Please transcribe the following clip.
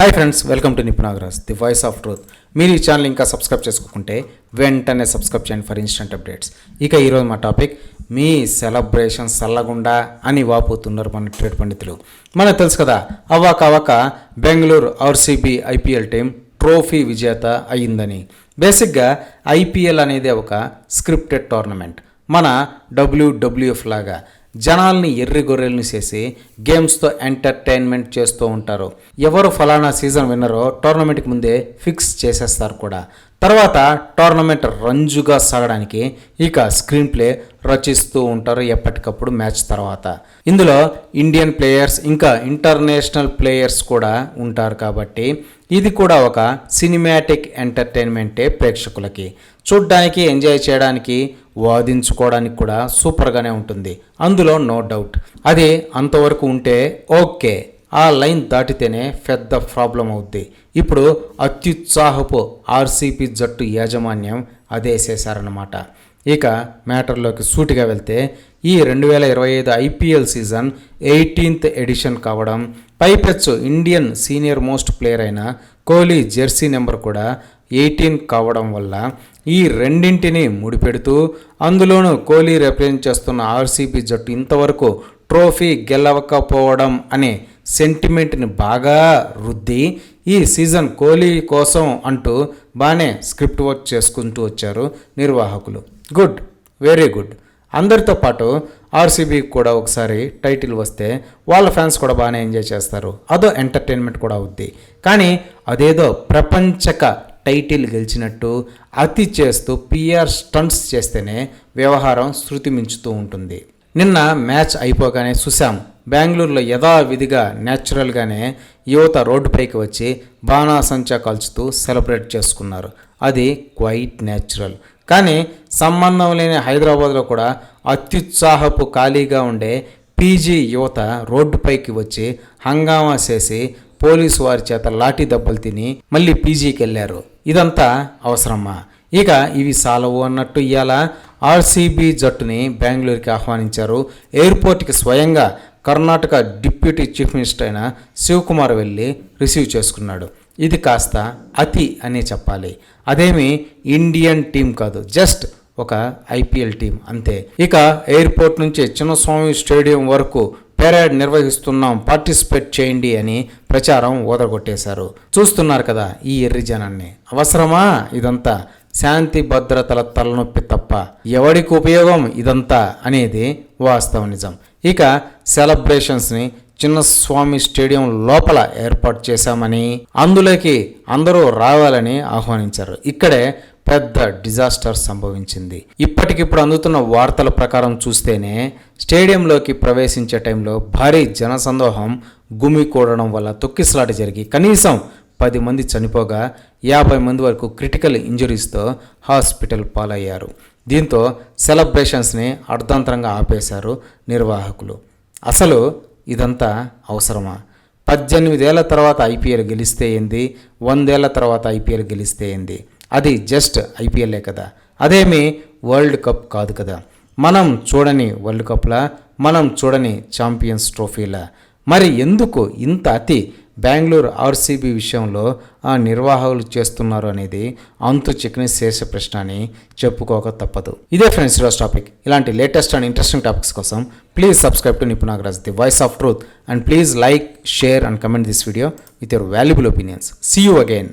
Hi friends welcome to Nipunagaraj the voice of truth మీరు ఈ channel ఇంకా subscribe చేసుకుంటే వెంటనే సబ్స్క్రైబ్ చేయండి ఫర్ ఇన్స్టెంట్ అప్డేట్స్ ఇక ఈరోజు మా టాపిక్ మీ సెలబ్రేషన్ సల్లగుండా అని వాపోతున్నారు మన ట్రేడ్ పండితులు. మనకు తెలుసు కదా అవ్వక అవ్వక Bengaluru RCB IPL team trophy విజేత అయ్యిందని. బేసిక్గా ఐపీఎల్ అనేది ఒక స్క్రిప్టెడ్ టోర్నమెంట్ మన డబ్ల్యూడబ్ల్యూఎఫ్ లాగా జనాల్ని ఎర్రి గొర్రెల్ని చేసి గేమ్స్తో ఎంటర్టైన్మెంట్ చేస్తూ ఉంటారు. ఎవరు ఫలానా సీజన్ విన్నరో టోర్నమెంట్కి ముందే ఫిక్స్ చేసేస్తారు కూడా. తర్వాత టోర్నమెంట్ రంజుగా సాగడానికి ఇక స్క్రీన్ ప్లే రచిస్తూ ఉంటారు ఎప్పటికప్పుడు మ్యాచ్ తర్వాత. ఇందులో ఇండియన్ ప్లేయర్స్ ఇంకా ఇంటర్నేషనల్ ప్లేయర్స్ కూడా ఉంటారు కాబట్టి ఇది కూడా ఒక సినిమాటిక్ ఎంటర్టైన్మెంటే ప్రేక్షకులకి. చూడ్డానికి ఎంజాయ్ చేయడానికి వాదించుకోవడానికి కూడా సూపర్గానే ఉంటుంది. అందులో నో డౌట్. అది అంతవరకు ఉంటే ఓకే. ఆ లైన్ దాటితేనే పెద్ద ప్రాబ్లం అవుద్ది. ఇప్పుడు అత్యుత్సాహపు ఆర్సీపీ జట్టు యాజమాన్యం అదే చేశారన్నమాట. ఇక మ్యాటర్లోకి సూటిగా వెళ్తే ఈ రెండు వేల ఇరవై ఐదు ఐపీఎల్ సీజన్ ఎయిటీన్త్ ఎడిషన్ కావడం పైపెచ్చు ఇండియన్ సీనియర్ మోస్ట్ ప్లేయర్ అయిన కోహ్లీ జెర్సీ నెంబర్ కూడా ఎయిటీన్ కావడం వల్ల ఈ రెండింటిని ముడిపెడుతూ అందులోనూ కోహ్లీ రిప్రజెంట్ చేస్తున్న ఆర్సీబీ జట్టు ఇంతవరకు ట్రోఫీ గెలవకపోవడం అనే సెంటిమెంట్ని బాగా రుద్ది ఈ సీజన్ కోహ్లీ కోసం అంటూ బాగానే స్క్రిప్ట్ వర్క్ చేసుకుంటూ వచ్చారు నిర్వాహకులు. గుడ్ వెరీ గుడ్ అందరితో పాటు ఆర్సీబీకి కూడా ఒకసారి టైటిల్ వస్తే వాళ్ళ ఫ్యాన్స్ కూడా బాగానే ఎంజాయ్ చేస్తారు. అదో ఎంటర్టైన్మెంట్ కూడా అవుద్ది. కానీ అదేదో ప్రపంచక టైటిల్ గెలిచినట్టు అతి చేస్తూ పిఆర్ స్టంట్స్ చేస్తేనే వ్యవహారం శృతి మించుతూ ఉంటుంది. నిన్న మ్యాచ్ అయిపోగానే చూసాం బెంగళూరులో యథావిధిగా న్యాచురల్గానే యువత రోడ్డుపైకి వచ్చి బాణాసంచా కాల్చుతూ సెలబ్రేట్ చేసుకున్నారు. అది క్వైట్ న్యాచురల్ కానీ సంబంధం లేని హైదరాబాద్లో కూడా అత్యుత్సాహపు ఖాళీగా ఉండే పీజీ యువత రోడ్డుపైకి వచ్చి హంగామా చేసి పోలీసు వారి చేత లాఠీ దెబ్బలు తిని మళ్ళీ పీజీకి వెళ్ళారు ఇదంతా అవసరమా? ఇక ఇవి సాలవు అన్నట్టు ఇవాళ ఆర్సీబీ జట్టుని బెంగళూరుకి ఆహ్వానించారు. ఎయిర్పోర్ట్కి స్వయంగా కర్ణాటక డిప్యూటీ చీఫ్ మినిస్టర్ అయిన శివకుమార్ వెళ్ళి రిసీవ్ చేసుకున్నాడు. ఇది కాస్త అతి అనే చెప్పాలి. అదేమి ఇండియన్ టీం కాదు జస్ట్ ఒక ఐపీఎల్ టీం అంతే. ఇక ఎయిర్పోర్ట్ నుంచి చిన్నస్వామి స్టేడియం వరకు పెరేడ్ నిర్వహిస్తున్నాం పార్టిసిపేట్ చేయండి అని ప్రచారం ఓదరగొట్టేశారు చూస్తున్నారు కదా ఈ ఎర్రి జనాన్ని. అవసరమా ఇదంతా? శాంతి భద్రతల తలనొప్పి తప్ప ఎవడికి ఉపయోగం ఇదంతా అనేది వాస్తవ నిజం. ఇక సెలబ్రేషన్స్ని చిన్నస్వామి స్టేడియం లోపల ఏర్పాటు చేశామని అందులోకి అందరూ రావాలని ఆహ్వానించారు. ఇక్కడే పెద్ద డిజాస్టర్ సంభవించింది. ఇప్పటికిప్పుడు అందుతున్న వార్తల ప్రకారం చూస్తేనే స్టేడియంలోకి ప్రవేశించే టైంలో భారీ జనసందోహం గుమి కూడడం వల్ల తొక్కిసలాట జరిగి కనీసం పది మంది చనిపోగా యాభై మంది వరకు క్రిటికల్ ఇంజరీస్తో హాస్పిటల్ పాలయ్యారు. దీంతో సెలబ్రేషన్స్ని అర్ధాంతరంగా ఆపేశారు నిర్వాహకులు. అసలు ఇదంతా అవసరమా? పద్దెనిమిదేళ్ళ తర్వాత ఐపీఎల్ గెలిస్తే ఏంది? వందేళ్ళ తర్వాత ఐపీఎల్ గెలిస్తే ఏంది? అది జస్ట్ ఐపీఎల్లే కదా. అదేమి వరల్డ్ కప్ కాదు కదా. మనం చూడని వరల్డ్ కప్లా మనం చూడని ఛాంపియన్స్ ట్రోఫీలా మరి ఎందుకు ఇంత అతి బెంగళూరు ఆర్సీబీ విషయంలో ఆ నిర్వాహకులు చేస్తున్నారు అనేది అంతు చిక్కని శేష ప్రశ్న అని చెప్పుకోక తప్పదు. ఇదే ఫ్రెండ్స్ ఈరోజు టాపిక్. ఇలాంటి లేటెస్ట్ అండ్ ఇంట్రెస్టింగ్ టాపిక్స్ కోసం please subscribe to Nipunagraj the voice of truth. And please like share and comment this video with your valuable opinions. See you again